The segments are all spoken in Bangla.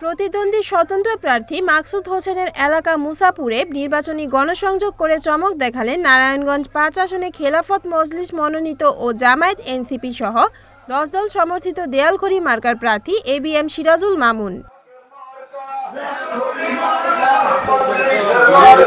প্রতিদ্বন্দ্বী স্বতন্ত্র প্রার্থী মাকসুদ হোসেনের এলাকা মুসাপুরে নির্বাচনী গণসংযোগ করে চমক দেখালেন নারায়ণগঞ্জ পাঁচ আসনে খেলাফত মজলিস মনোনীত ও জামায়াত এনসিপি সহ দশ দল সমর্থিত দেয়ালখড়ি মার্কার প্রার্থী A B M Sirajul Mamun. Hello,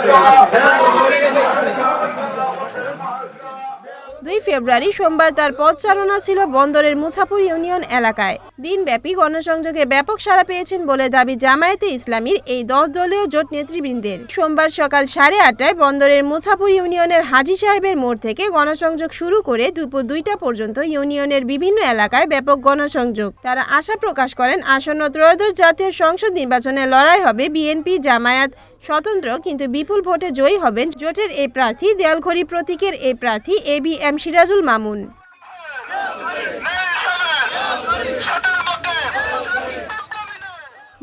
দুই ফেব্রুয়ারি সোমবার তার পদচারণা ছিল বন্দরের মুছাপুর ইউনিয়ন এলাকায়। দিনব্যাপী গণসংযোগে ব্যাপক সাড়া পেয়েছেন বলে দাবি জামায়াতে ইসলামীর এই দশ দলীয় জোট নেতৃবৃন্দের। সোমবার সকাল সাড়ে আটটায় বন্দরের মুছাপুর ইউনিয়নের হাজি সাহেবের মোড় থেকে গণসংযোগ শুরু করে দুপুর দুইটা পর্যন্ত ইউনিয়নের বিভিন্ন এলাকায় ব্যাপক গণসংযোগ। তারা আশা প্রকাশ করেন, আসন্ন ত্রয়োদশ জাতীয় সংসদ নির্বাচনে লড়াই হবে বিএনপি, জামায়াত স্বতন্ত্র, কিন্তু বিপুল ভোটে জয়ী হবেন জোটের এই প্রার্থী দেয়ালঘড়ি প্রতীকের এই প্রার্থী, A B M Sirajul Mamun.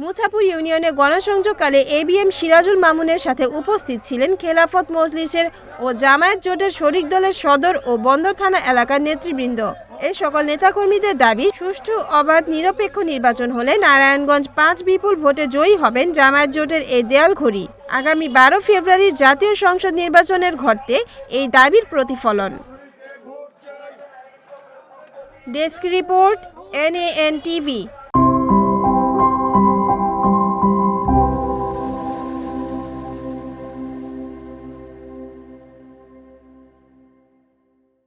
Muchhapur ইউনিয়নে গণসংযোগকালে এবিএম সিরাজুল মামুনের সাথে উপস্থিত ছিলেন খেলাফত মজলিসের ও জামায়াত জোটের শরিক দলের সদর ও বন্দর থানা এলাকার নেতৃবৃন্দ। এই সকল নেতাকর্মীদের দাবি, সুষ্ঠু, অবাধ, নিরপেক্ষ নির্বাচন হলে নারায়ণগঞ্জ পাঁচ বিপুল ভোটে জয়ী হবেন জামায়াত জোটের এই দেয়াল ঘড়ি আগামী বারো ফেব্রুয়ারি জাতীয় সংসদ নির্বাচনের ঘটতে এই দাবির প্রতিফলন। Desk report NAN TV.